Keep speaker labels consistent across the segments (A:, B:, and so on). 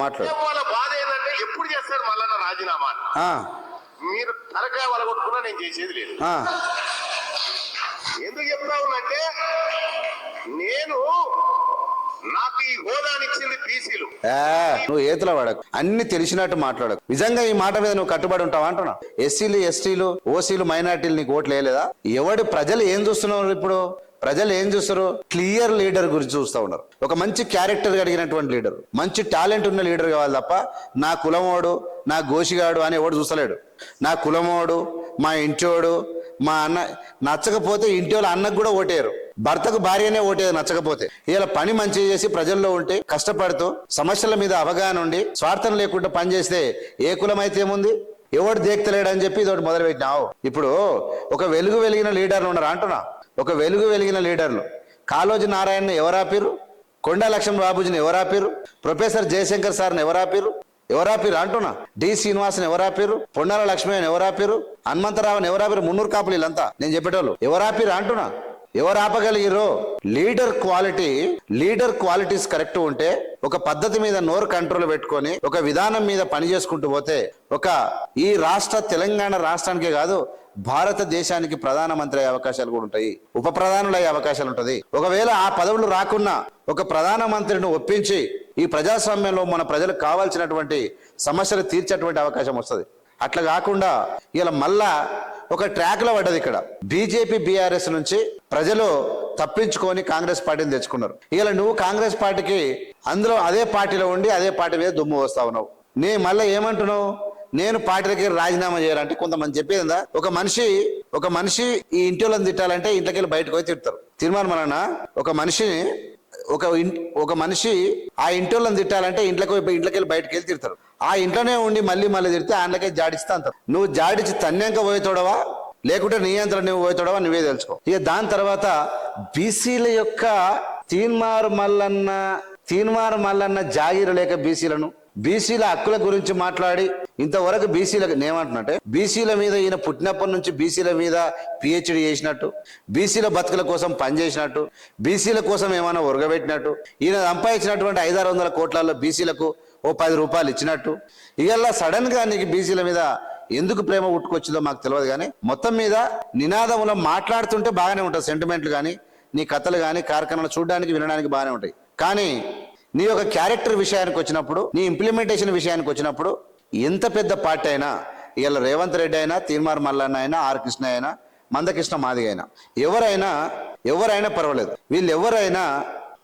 A: మాట్లాడు.
B: వాళ్ళ బాధ ఏంటంటే ఎప్పుడు చేస్తాడు మల్లన్న రాజీనామా మీరు తలకాయ వలగొట్టుకున్నా నేను చేసేది లేదు. ఎందుకు చెప్తా ఉన్నంటే నేను నాకు ఈ హోదానిచ్చింది బీసీలు.
A: ఏ, నువ్వు ఏతుల వాడకు. అన్ని తెలిసినట్టు మాట్లాడకు. నిజంగా ఈ మాట మీద నువ్వు కట్టుబడి ఉంటావా అంటున్నా? ఎస్సీలు ఎస్టీలు ఓసీలు మైనార్టీలు నీకు ఓట్లు వేయలేదా? ఎవడు ప్రజలు ఏం చూస్తున్నారు ఇప్పుడు? ప్రజలు ఏం చూస్తారు? క్లియర్ లీడర్ గురించి చూస్తూ ఉన్నారు. ఒక మంచి క్యారెక్టర్ కలిగినటువంటి లీడర్. మంచి టాలెంట్ ఉన్న లీడర్ కావాలి తప్ప నా కులమోడు నా గోషిగాడు అని ఎవడు చూస్తలేడు. నా కులమోడు మా ఇంటోడు మా అన్న నచ్చకపోతే ఇంటి వాళ్ళ అన్నకు కూడా ఓటేయరు. భర్తకు భార్యనే ఓటేది నచ్చకపోతే. ఇలా పని మంచి చేసి ప్రజల్లో ఉంటే కష్టపడుతూ సమస్యల మీద అవగాహన ఉండి స్వార్థం లేకుండా పనిచేస్తే ఏ కులం అయితే ఏముంది? ఎవడు దేక్తలేడు అని చెప్పి ఇదోటి మొదలుపెట్టినావు. ఇప్పుడు ఒక వెలుగు వెలిగిన లీడర్లు ఉన్నారు అంటున్నా. ఒక వెలుగు వెలిగిన లీడర్లు. కాళోజీ నారాయణ ఎవరాపిరు కొండా లక్ష్మణ బాబుజీని ఎవరాపిరు ప్రొఫెసర్ జయశంకర్ సార్ని ఎవరాపిరు ఎవరాపిరు అంటున్నా. డి శ్రీనివాసన్ ఎవరాపిరు పొన్నాల లక్ష్మయ్యని ఎవరాపిరు హనుమంతరావుని ఎవరాపిరు మున్నూరు కాపులు వీళ్ళంతా. నేను చెప్పేటోళ్ళు. ఎవరాపిరు అంటున్నా. ఎవరు ఆపగలిగిరో leader quality leader qualities correct ఉంటే ఒక పద్ధతి మీద నోరు కంట్రోల్ పెట్టుకొని ఒక విధానం మీద పని చేసుకుంటూ పోతే ఒక ఈ రాష్ట్ర తెలంగాణ రాష్ట్రానికే కాదు భారతదేశానికి ప్రధానమంత్రి అయ్యే అవకాశాలు కూడా ఉంటాయి. ఉప ప్రధానులు అయ్యే అవకాశాలు ఉంటుంది. ఒకవేళ ఆ పదవులు రాకున్నా ఒక ప్రధానమంత్రిని ఒప్పించి ఈ ప్రజాస్వామ్యంలో మన ప్రజలకు కావాల్సినటువంటి సమస్యలు తీర్చేటువంటి అవకాశం వస్తుంది. అట్లా కాకుండా ఇలా మళ్ళా ఒక ట్రాక్లో పడ్డది ఇక్కడ. బీజేపీ బీఆర్ఎస్ నుంచి ప్రజలు తప్పించుకొని కాంగ్రెస్ పార్టీని తెచ్చుకున్నారు. ఇలా నువ్వు కాంగ్రెస్ పార్టీకి అందులో అదే పార్టీలో ఉండి అదే పార్టీ మీద దుమ్ము వస్తా ఉన్నావు. నీ మళ్ళీ ఏమంటున్నావు? నేను పార్టీలకి రాజీనామా చేయాలంటే కొంతమంది చెప్పేదా ఒక మనిషి ఒక మనిషి ఈ ఇంటి వాళ్ళని తిట్టాలంటే ఇంట్లోకి వెళ్ళి బయటకు పోయి తిడతారు. తీర్మానం వలన ఒక మనిషిని ఒక ఒక మనిషి ఆ ఇంటి వాళ్ళని తిట్టాలంటే ఇంట్లోకి పోయి- ఇంట్లోకి వెళ్ళి బయటకు వెళ్ళి తిడతారు. ఆ ఇంట్లోనే ఉండి మళ్ళీ మళ్ళీ తిడితే ఆయనకే జాడిస్తా అంటారు. నువ్వు జాడిచి తన్యాక పోయేతోడవా లేకుంటే నియంత్రణ నువ్వు పోతాడో నువ్వే తెలుసుకో. ఇక దాని తర్వాత బీసీల యొక్క తీన్మారు మల్లన్న తీన్మారు మల్లన్న జాగీరు లేక బీసీలను బీసీల హక్కుల గురించి మాట్లాడి ఇంతవరకు బీసీలకు నేమంటున్నట్టే బీసీల మీద ఈయన పుట్టినప్పటి నుంచి బీసీల మీద పిహెచ్డి చేసినట్టు బీసీల బతుకుల కోసం పనిచేసినట్టు బీసీల కోసం ఏమైనా ఉరగబెట్టినట్టు ఈయన సంపాదించినటువంటి ఐదారు వందల కోట్లలో బీసీలకు ఓ పది రూపాయలు ఇచ్చినట్టు. ఇవాళ సడన్గా నీకు బీసీల మీద ఎందుకు ప్రేమ ఉట్టుకొచ్చిందో మాకు తెలియదు కానీ మొత్తం మీద నినాదంలో మాట్లాడుతుంటే బాగానే ఉంటుంది సెంటిమెంట్లు కానీ నీ కథలు కానీ కార్యక్రమాలు చూడడానికి వినడానికి బాగానే ఉంటాయి. కానీ నీ యొక్క క్యారెక్టర్ విషయానికి వచ్చినప్పుడు నీ ఇంప్లిమెంటేషన్ విషయానికి వచ్చినప్పుడు ఎంత పెద్ద పార్టీ అయినా ఇలా రేవంత్ రెడ్డి అయినా తీర్మార్ మల్లన్న అయినా ఆర్ కృష్ణ అయినా మందకృష్ణ మాదిగ అయినా ఎవరైనా ఎవరైనా పర్వాలేదు. వీళ్ళు ఎవరైనా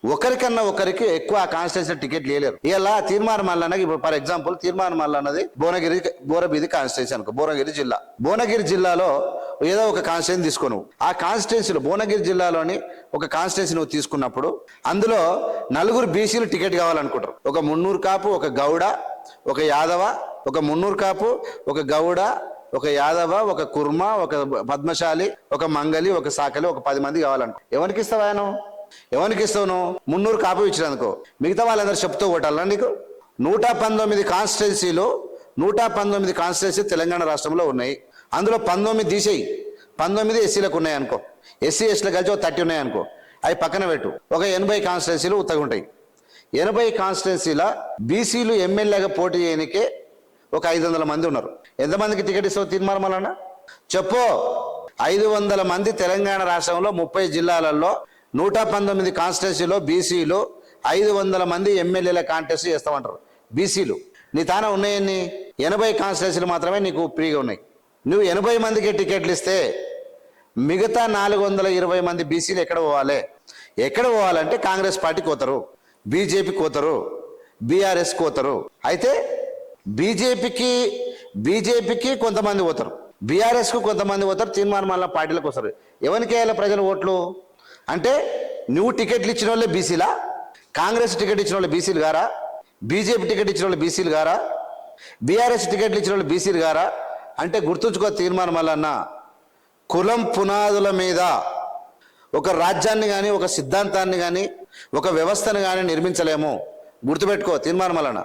A: ఒకరికన్నా ఒకరికి ఎక్కువ కాన్స్టిట్యూన్సీ టికెట్ లేలేరు. ఇలా తీర్మానం మల్లన్నకి ఇప్పుడు ఫర్ ఎగ్జాంపుల్ తీర్మానం మల్లన్నది భువనగిరి బోరబీది కాన్స్టిట్యూన్సీ అనుకో భువనగిరి జిల్లా. భువనగిరి జిల్లాలో ఏదో ఒక కాన్స్టిట్యూన్సీ తీసుకో నువ్వు. ఆ కాన్స్టిట్యూన్సీలో భువనగిరి జిల్లాలోని ఒక కాన్స్టిట్యూన్సీ నువ్వు తీసుకున్నప్పుడు అందులో నలుగురు బీసీలు టికెట్ కావాలనుకుంటారు. ఒక మున్నూరు కాపు ఒక గౌడ ఒక యాదవ ఒక మున్నూరు కాపు ఒక గౌడ ఒక యాదవ ఒక కుర్మ ఒక పద్మశాలి ఒక మంగలి ఒక సాకలి ఒక పది మంది కావాలనుకో ఎవరికి ఇస్తావా నువ్వు? ఎవరికి ఇస్తావు నువ్వు మున్నూరు కాపు ఇచ్చినందుకో. మిగతా వాళ్ళందరూ చెప్తూ కొట్టాలా నీకు? నూట పంతొమ్మిది కాన్స్టిట్యున్సీలు నూట పంతొమ్మిది కాన్స్టిట్యున్సీ తెలంగాణ రాష్ట్రంలో ఉన్నాయి. అందులో పంతొమ్మిది తీసేయి. పంతొమ్మిది ఎస్సీలకు ఉన్నాయి అనుకో. ఎస్సీ ఎస్టీలకు కలిసి ఒక థర్టీ ఉన్నాయి అనుకో. అవి పక్కన పెట్టు. ఒక ఎనభై కాన్స్టిట్యున్సీలు ఉత్తగా ఉంటాయి. ఎనభై కాన్స్టిట్యున్సీల బీసీలు ఎమ్మెల్యేగా పోటీ చేయనికే ఒక ఐదు వందల మంది ఉన్నారు. ఎంతమందికి టికెట్ ఇస్తావు తీర్మానం చెప్పు. ఐదు వందల మంది తెలంగాణ రాష్ట్రంలో ముప్పై జిల్లాలలో నూట పంతొమ్మిది కాన్స్టిట్యున్సీలో బీసీలు ఐదు వందల మంది ఎమ్మెల్యేల కాంటెస్ట్ చేస్తామంటారు. బీసీలు. నీ తాన ఉన్నాయన్ని? ఎనభై కాన్స్టిట్యున్సీలు మాత్రమే నీకు ఫ్రీగా ఉన్నాయి. నువ్వు ఎనభై మందికి టికెట్లు ఇస్తే మిగతా నాలుగు వందల ఇరవై మంది బీసీలు ఎక్కడ పోవాలి? ఎక్కడ పోవాలంటే కాంగ్రెస్ పార్టీ కోతరు బీజేపీ కోతరు బీఆర్ఎస్ కోతరు. అయితే బీజేపీకి బీజేపీకి కొంతమంది పోతారు బీఆర్ఎస్కు కొంతమంది పోతారు తీర్మానం మళ్ళీ పార్టీలకు వస్తారు. ఎవరికి వేయాలి ప్రజలు ఓట్లు? అంటే నువ్వు టికెట్లు ఇచ్చిన వాళ్ళే బీసీలా? కాంగ్రెస్ టికెట్ ఇచ్చిన వాళ్ళు బీసీలు గారా బీజేపీ టికెట్ ఇచ్చిన వాళ్ళు బీసీలు గారా బీఆర్ఎస్ టికెట్లు ఇచ్చిన వాళ్ళు బీసీలు గారా అంటే గుర్తుంచుకో తీర్మానం వల్ల కులం పునాదుల మీద ఒక రాజ్యాన్ని కానీ ఒక సిద్ధాంతాన్ని కానీ ఒక వ్యవస్థను కానీ నిర్మించలేము. గుర్తుపెట్టుకో తీర్మానం వలన